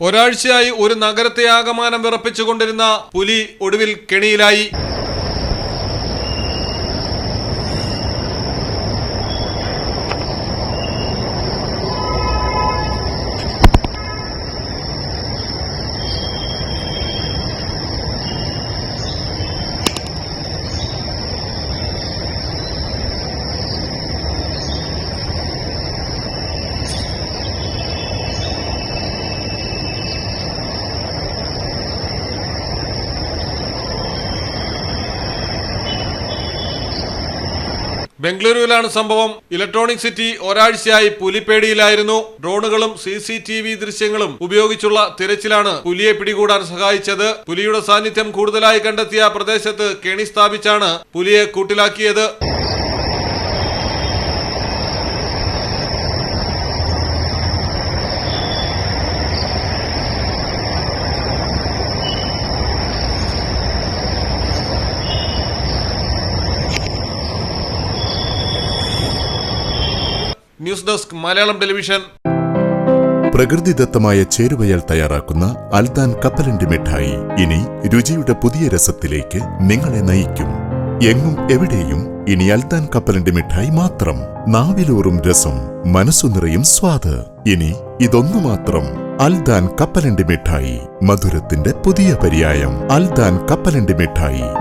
ഒരാഴ്ചയായി ഒരു നഗരത്തെ ആകമാനം വിറപ്പിച്ചുകൊണ്ടിരുന്ന പുലി ഒടുവിൽ കെണിയിലായി. ബംഗളൂരുവിലാണ് സംഭവം. ഇലക്ട്രോണിക് സിറ്റി ഒരാഴ്ചയായി പുലിപ്പേടിയിലായിരുന്നു. ഡ്രോണുകളും സി സി ടി വി ദൃശ്യങ്ങളും ഉപയോഗിച്ചുള്ള തിരച്ചിലാണ് പുലിയെ പിടികൂടാൻ സഹായിച്ചത്. പുലിയുടെ സാന്നിധ്യം കൂടുതലായി കണ്ടെത്തിയ പ്രദേശത്ത് കെണി സ്ഥാപിച്ചാണ് പുലിയെ കൂട്ടിലാക്കിയത്. News desk Malayalam television. പ്രകൃതിദത്തമായ ചേരുവയൽ തയ്യാറാക്കുന്ന അൽദാൻ കപ്പലണ്ടി മിഠായി. ഇനി രുചിയുടെ പുതിയ രസത്തിലേക്ക് നിങ്ങളെ നയിക്കും. എങ്ങും എവിടെയും ഇനി അൽദാൻ കപ്പലണ്ടി മിഠായി മാത്രം. നാവിലൂറും രസം മനസ്സു നിറയും സ്വാദ്. ഇനി ഇതൊന്നു മാത്രം. അൽദാൻ കപ്പലണ്ടി മിഠായി മധുരത്തിന്റെ പുതിയ പര്യായം. അൽദാൻ കപ്പലണ്ടി മിഠായി.